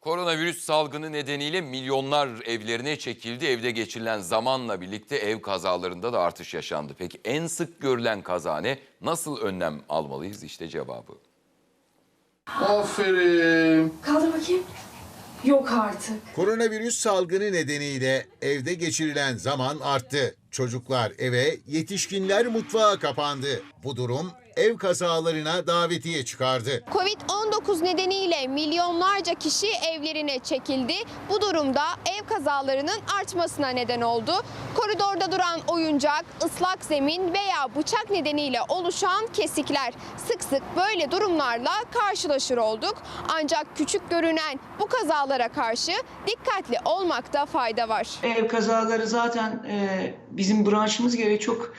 Koronavirüs salgını nedeniyle milyonlar evlerine çekildi. Evde geçirilen zamanla birlikte ev kazalarında da artış yaşandı. Peki en sık görülen kaza ne? Nasıl önlem almalıyız? İşte cevabı. Aferin. Kaldır bakayım. Yok artık. Koronavirüs salgını nedeniyle evde geçirilen zaman arttı. Çocuklar eve, yetişkinler mutfağa kapandı. Bu durum ev kazalarına davetiye çıkardı. Covid-19 nedeniyle milyonlarca kişi evlerine çekildi. Bu durumda ev kazalarının artmasına neden oldu. Koridorda duran oyuncak, ıslak zemin veya bıçak nedeniyle oluşan kesikler. Sık sık böyle durumlarla karşılaşır olduk. Ancak küçük görünen bu kazalara karşı dikkatli olmakta fayda var. Ev kazaları zaten e, bizim branşımız gereği çok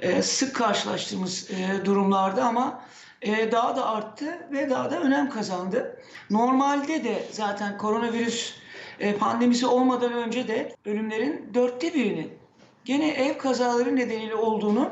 e, sık karşılaştığımız e, durumlardı ama e, daha da arttı ve daha da önem kazandı. Normalde de zaten koronavirüs e, pandemisi olmadan önce de ölümlerin dörtte birinin gene ev kazaları nedeniyle olduğunu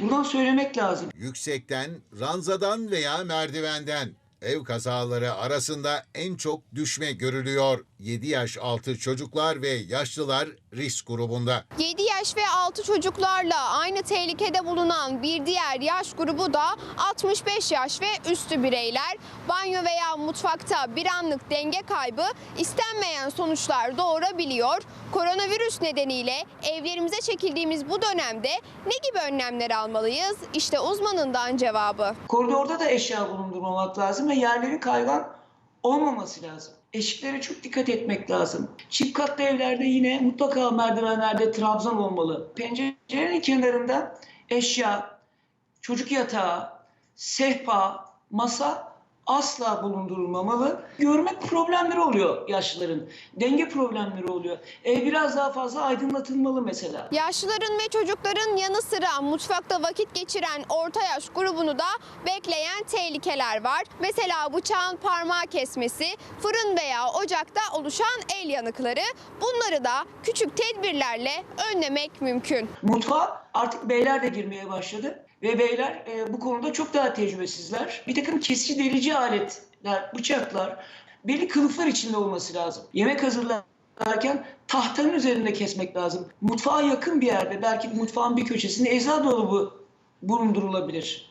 buradan söylemek lazım. Yüksekten, ranzadan veya merdivenden ev kazaları arasında en çok düşme görülüyor. 7 yaş altı çocuklar ve yaşlılar risk grubunda. 7 yaş ve altı çocuklarla aynı tehlikede bulunan bir diğer yaş grubu da 65 yaş ve üstü bireyler. Banyo veya mutfakta bir anlık denge kaybı istenmeyen sonuçlar doğurabiliyor. Koronavirüs nedeniyle evlerimize çekildiğimiz bu dönemde ne gibi önlemler almalıyız? İşte uzmanından cevabı. Koridorda da eşya bulundurmamak lazım ve yerlerin kaygan olmaması lazım. Eşiklere çok dikkat etmek lazım. Çift katlı evlerde yine mutlaka merdivenlerde trabzan olmalı. Pencerenin kenarında eşya, çocuk yatağı, sehpa, masa asla bulundurulmamalı. Görme problemleri oluyor yaşlıların. Denge problemleri oluyor. Ev biraz daha fazla aydınlatılmalı mesela. Yaşlıların ve çocukların yanı sıra mutfakta vakit geçiren orta yaş grubunu da bekleyen tehlikeler var. Mesela bıçağın parmağı kesmesi, fırın veya ocakta oluşan el yanıkları. Bunları da küçük tedbirlerle önlemek mümkün. Mutfağa artık beyler de girmeye başladı. Ve beyler e, bu konuda çok daha tecrübesizler. Bir takım kesici delici aletler, bıçaklar belli kılıflar içinde olması lazım. Yemek hazırlarken tahtanın üzerinde kesmek lazım. Mutfağa yakın bir yerde belki mutfağın bir köşesinde eczacı dolabı bulundurulabilir.